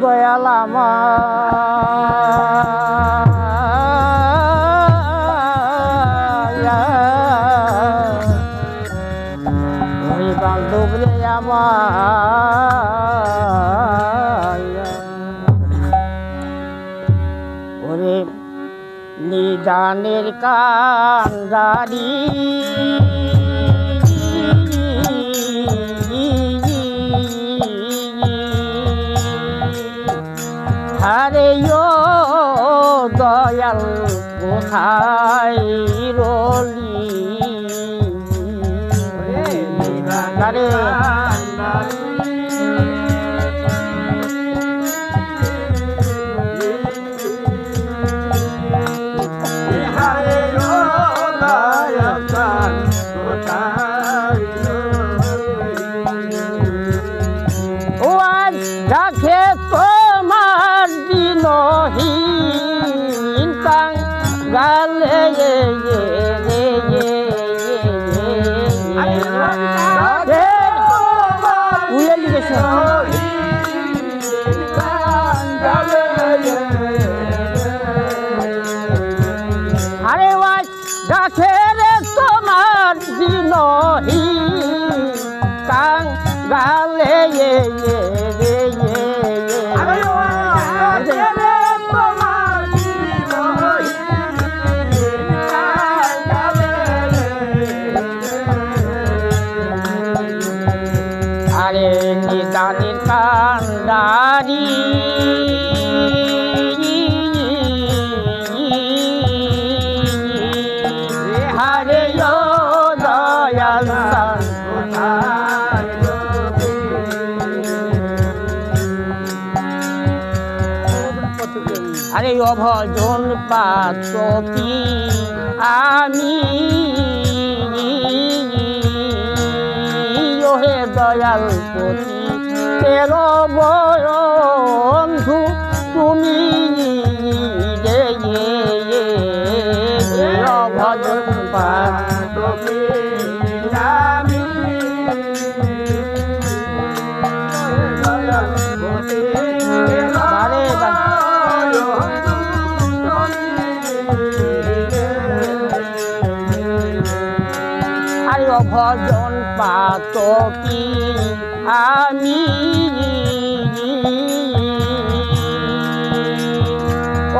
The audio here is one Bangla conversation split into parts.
দয়াল আমার জানের কান্দারি। আরে ও দয়াল কোথায় রোলি? রে কথা রহিম কাঙ্গালে আরে অভজন পাতকি আমি ওহে দয়াল পতি তেরো বয় কি আমি?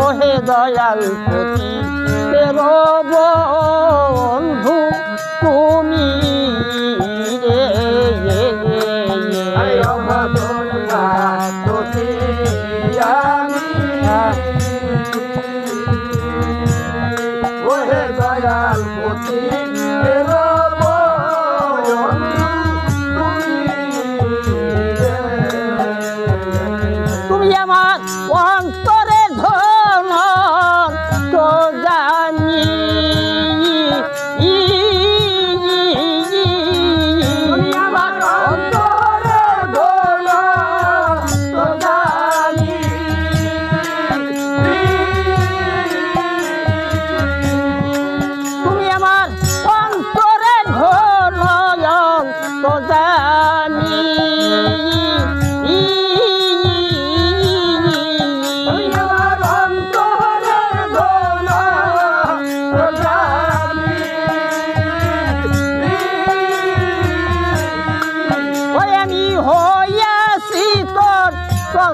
ওহে দয়াল প্রতি রব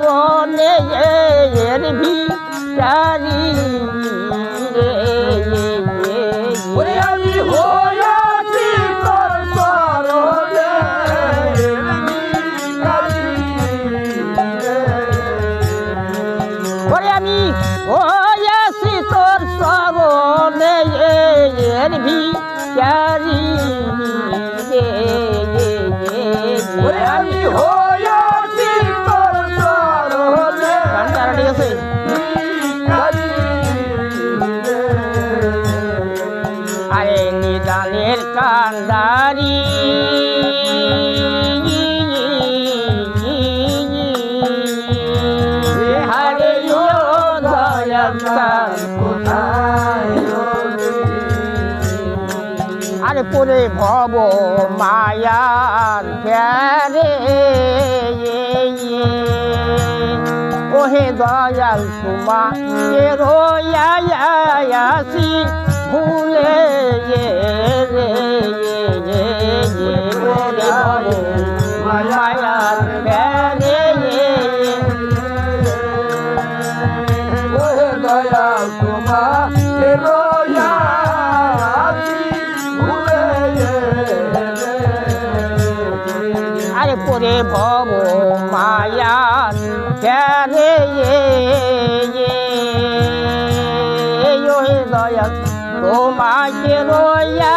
বনে এর ভিড় ভব মায়ার প্যারে ওহে দয়াল তোমার ভুলে মায়ার প্যারে ওহে লাগে দয়া তোমাকে রয়া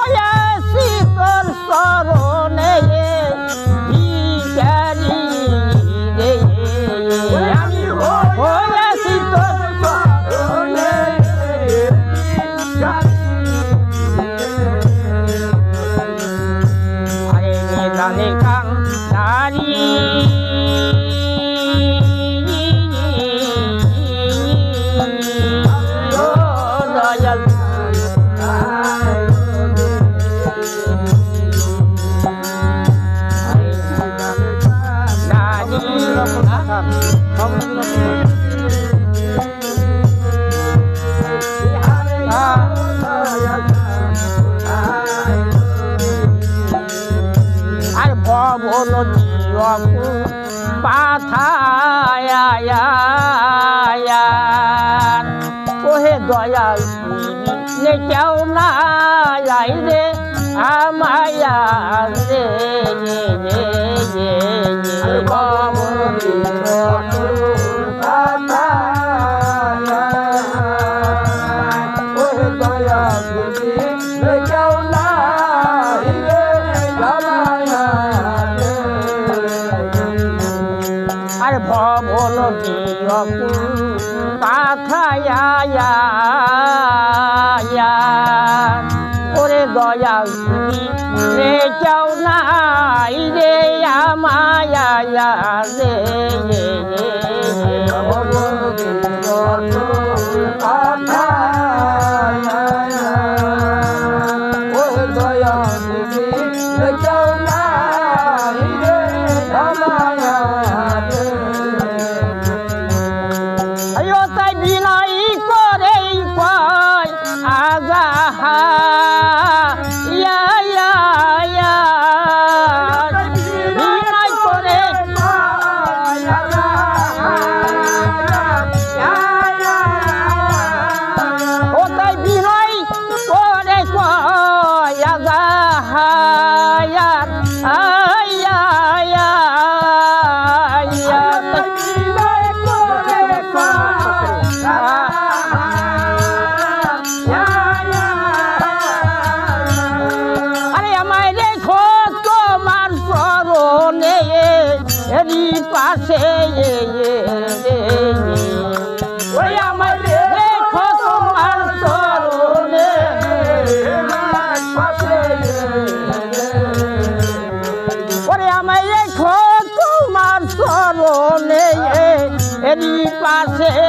মায়া রে। ya de পাশে ওই আমার দেখো তোমার চরণে ওরে আমার দেখো পাশে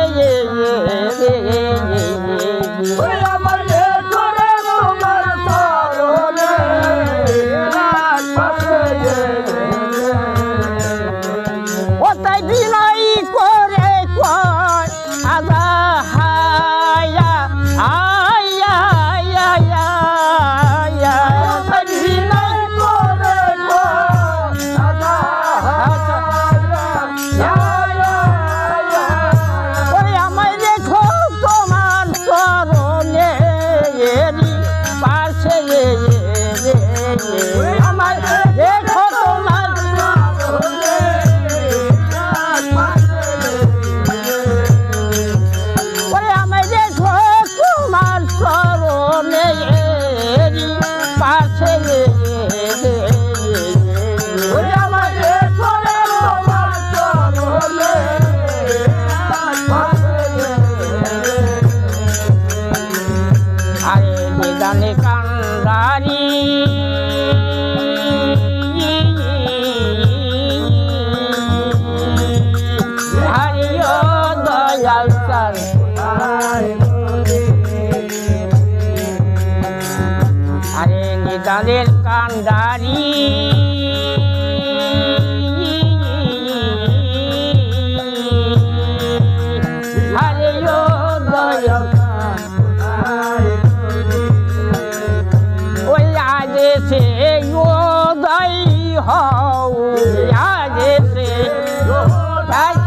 right?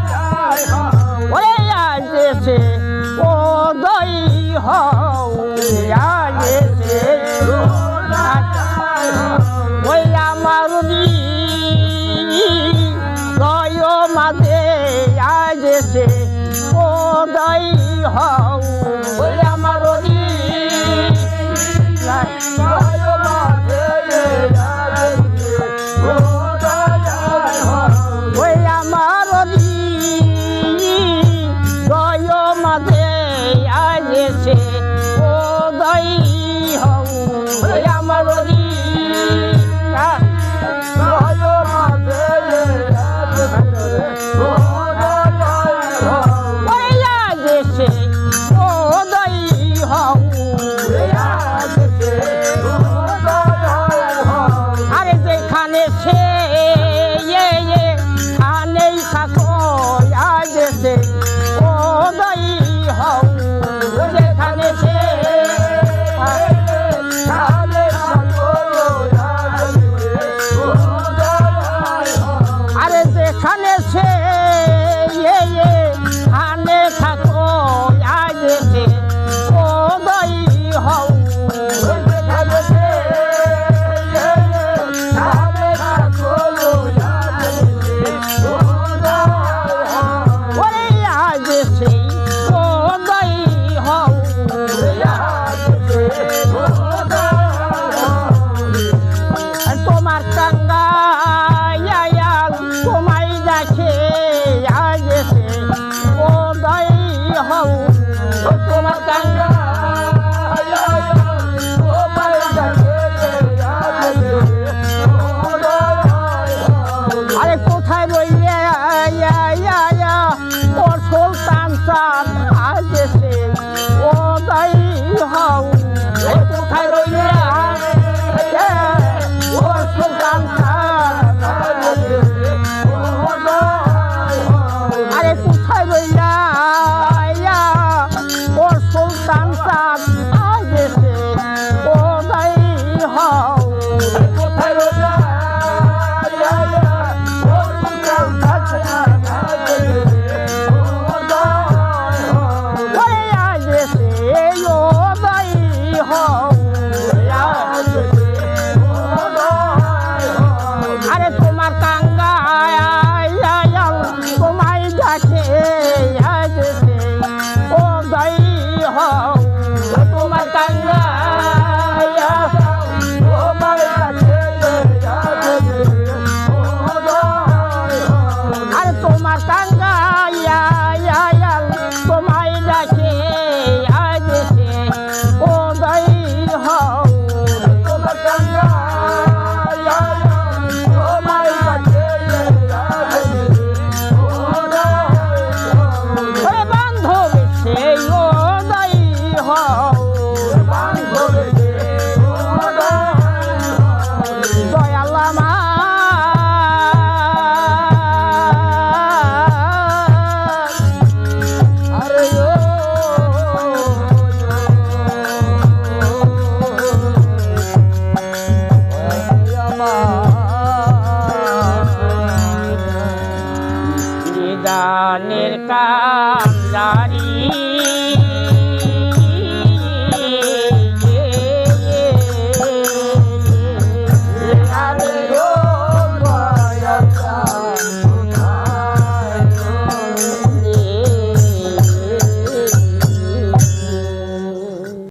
I 对。